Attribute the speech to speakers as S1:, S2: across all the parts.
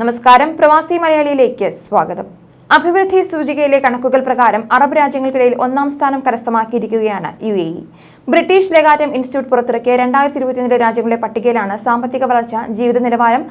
S1: നമസ്കാരം. പ്രവാസി മലയാളിയിലേക്ക് സ്വാഗതം. അഭിവൃദ്ധി സൂചികയിലെ കണക്കുകൾ പ്രകാരം അറബ് രാജ്യങ്ങൾക്കിടയിൽ ഒന്നാം സ്ഥാനം കരസ്ഥമാക്കിയിരിക്കുകയാണ് U A E. British Legatum institute പുറത്തിറക്കിയ രണ്ടായിരത്തി ഇരുപത്തിയൊന്നിലെ രാജ്യങ്ങളുടെ പട്ടികയിലാണ് സാമ്പത്തിക വളർച്ച ജീവിത നിലവാരം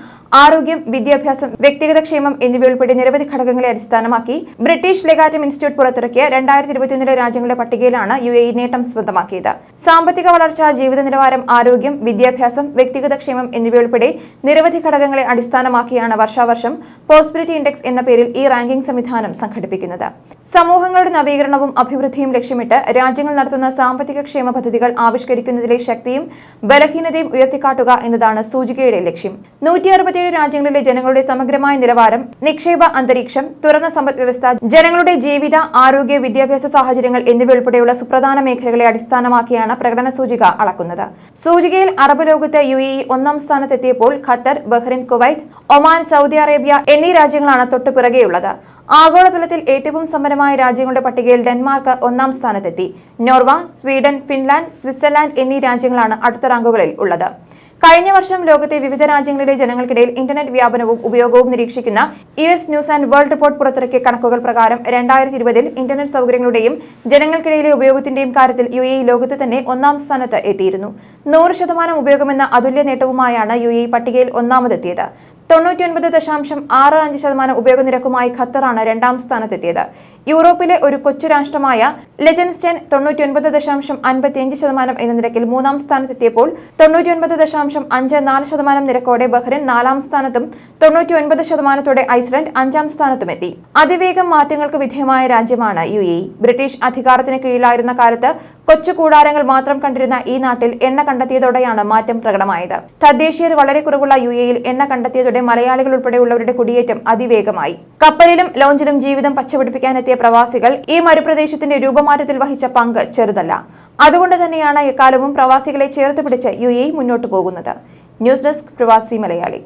S1: ആരോഗ്യം വിദ്യാഭ്യാസം വ്യക്തിഗത ക്ഷേമം എന്നിവ ഉൾപ്പെടെ നിരവധി ഘടകങ്ങളെ അടിസ്ഥാനമാക്കി ബ്രിട്ടീഷ് ലെഗാറ്റം ഇൻസ്റ്റിറ്റ്യൂട്ട് പുറത്തിറക്കിയ രണ്ടായിരത്തി ഇരുപത്തിയൊന്നിലെ രാജ്യങ്ങളുടെ പട്ടികയിലാണ് യു എ നേട്ടം സ്വന്തമാക്കിയത്. സാമ്പത്തിക വളർച്ച ജീവിത നിലവാരം ആരോഗ്യം വിദ്യാഭ്യാസം വ്യക്തിഗത ക്ഷേമം എന്നിവ ഉൾപ്പെടെ നിരവധി ഘടകങ്ങളെ അടിസ്ഥാനമാക്കിയാണ് വർഷാവർഷം പോസ്പിരിറ്റി ഇൻഡെക്സ് എന്ന പേരിൽ ഈ റാങ്കിംഗ് സംവിധാനം സംഘടിപ്പിക്കുന്നത്. സമൂഹങ്ങളുടെ നവീകരണവും അഭിവൃദ്ധിയും ലക്ഷ്യമിട്ട് രാജ്യങ്ങൾ നടത്തുന്ന സാമ്പത്തിക ക്ഷേമ പദ്ധതികൾ ആവിഷ്കരിക്കുന്നതിലെ ശക്തിയും ബലഹീനതയും ഉയർത്തിക്കാട്ടുക എന്നതാണ് സൂചികയുടെ ലക്ഷ്യം. നൂറ്റി അറുപത്തിയേഴ് രാജ്യങ്ങളിലെ ജനങ്ങളുടെ സമഗ്രമായ നിലവാരം നിക്ഷേപ അന്തരീക്ഷം തുറന്ന സമ്പദ് വ്യവസ്ഥ ജനങ്ങളുടെ ജീവിത ആരോഗ്യ വിദ്യാഭ്യാസ സാഹചര്യങ്ങൾ എന്നിവയുൾപ്പെടെയുള്ള സുപ്രധാന മേഖലകളെ അടിസ്ഥാനമാക്കിയാണ് പ്രകടന സൂചിക അളക്കുന്നത്. സൂചികയിൽ അറബ് ലോകത്ത് യു എ ഒന്നാം സ്ഥാനത്തെത്തിയപ്പോൾ Qatar Bahrain Kuwait Oman Saudi Arabia എന്നീ രാജ്യങ്ങളാണ് തൊട്ടു പിറകെയുള്ളത്. ആഗോളതലത്തിൽ ഏറ്റവും സമ്പന്നമായ രാജ്യങ്ങളുടെ പട്ടികയിൽ ഡെൻമാർക്ക് ഒന്നാം സ്ഥാനത്തെത്തി. നോർവ സ്വീഡൻ ഫിൻലാൻഡ് സ്വിറ്റ്സർലാൻഡ് എന്നീ രാജ്യങ്ങളാണ് അടുത്ത റാങ്കുകളിൽ ഉള്ളത്. കഴിഞ്ഞ വർഷം ലോകത്തെ വിവിധ രാജ്യങ്ങളിലെ ജനങ്ങൾക്കിടയിൽ ഇന്റർനെറ്റ് വ്യാപനവും ഉപയോഗവും നിരീക്ഷിക്കുന്ന U S news and world report പുറത്തിറക്കിയ കണക്കുകൾ പ്രകാരം രണ്ടായിരത്തി ഇരുപതിൽ ഇന്റർനെറ്റ് സൗകര്യങ്ങളുടെയും ജനങ്ങൾക്കിടയിലെ ഉപയോഗത്തിന്റെയും കാര്യത്തിൽ യു എ ലോകത്ത് തന്നെ ഒന്നാം സ്ഥാനത്ത് എത്തിയിരുന്നു. നൂറ് ശതമാനം ഉപയോഗമെന്ന അതുല്യ നേട്ടവുമായാണ് യു എ പട്ടികയിൽ ഒന്നാമതെത്തിയത്. തൊണ്ണൂറ്റിയൊൻപത് ദശാംശം ആറ് അഞ്ച് ശതമാനം ഉപയോഗ നിരക്കുമായി ഖത്തറാണ് രണ്ടാം സ്ഥാനത്തെത്തിയത്. യൂറോപ്പിലെ ഒരു കൊച്ചു രാഷ്ട്രമായ ലെജൻസ്റ്റൻ തൊണ്ണൂറ്റിയൊൻപത് ദശാംശം അൻപത്തിയഞ്ച് ശതമാനം എന്ന നിരക്കിൽ മൂന്നാം സ്ഥാനത്തെത്തിയപ്പോൾ തൊണ്ണൂറ്റിയൊൻപത് ദശാംശം അഞ്ച് നാല് ശതമാനം നിരക്കോടെ ബഹ്റിൻ നാലാം സ്ഥാനത്തും തൊണ്ണൂറ്റിയൊൻപത് ശതമാനത്തോടെ ഐസ്ലൻഡ് അഞ്ചാം സ്ഥാനത്തുമെത്തി. അതിവേഗം മാറ്റങ്ങൾക്ക് വിധേയമായ രാജ്യമാണ് യു എ ബ്രിട്ടീഷ് അധികാരത്തിന് കീഴിലായിരുന്ന കാലത്ത് കൊച്ചു കൂടാരങ്ങൾ മാത്രം കണ്ടിരുന്ന ഈ നാട്ടിൽ എണ്ണ കണ്ടെത്തിയതോടെയാണ് മാറ്റം പ്രകടമായത്. തദ്ദേശീയർ വളരെ കുറവുള്ള യു എയിൽ എണ്ണ കണ്ടെത്തിയതോടെ മലയാളികൾ ഉൾപ്പെടെയുള്ളവരുടെ കുടിയേറ്റം അതിവേഗമായി. കപ്പലിലും ലോഞ്ചിലും ജീവിതം പച്ചപിടിപ്പിക്കാനെത്തിയ പ്രവാസികൾ ഈ മരുപ്രദേശത്തിന്റെ രൂപമാറ്റത്തിൽ വഹിച്ച പങ്ക് ചെറുതല്ല. അതുകൊണ്ട് തന്നെയാണ് എക്കാലവും പ്രവാസികളെ ചേർത്ത് പിടിച്ച് യു എ മുന്നോട്ട് പോകുന്നത്. ന്യൂസ് ഡെസ്ക് പ്രവാസി മലയാളി.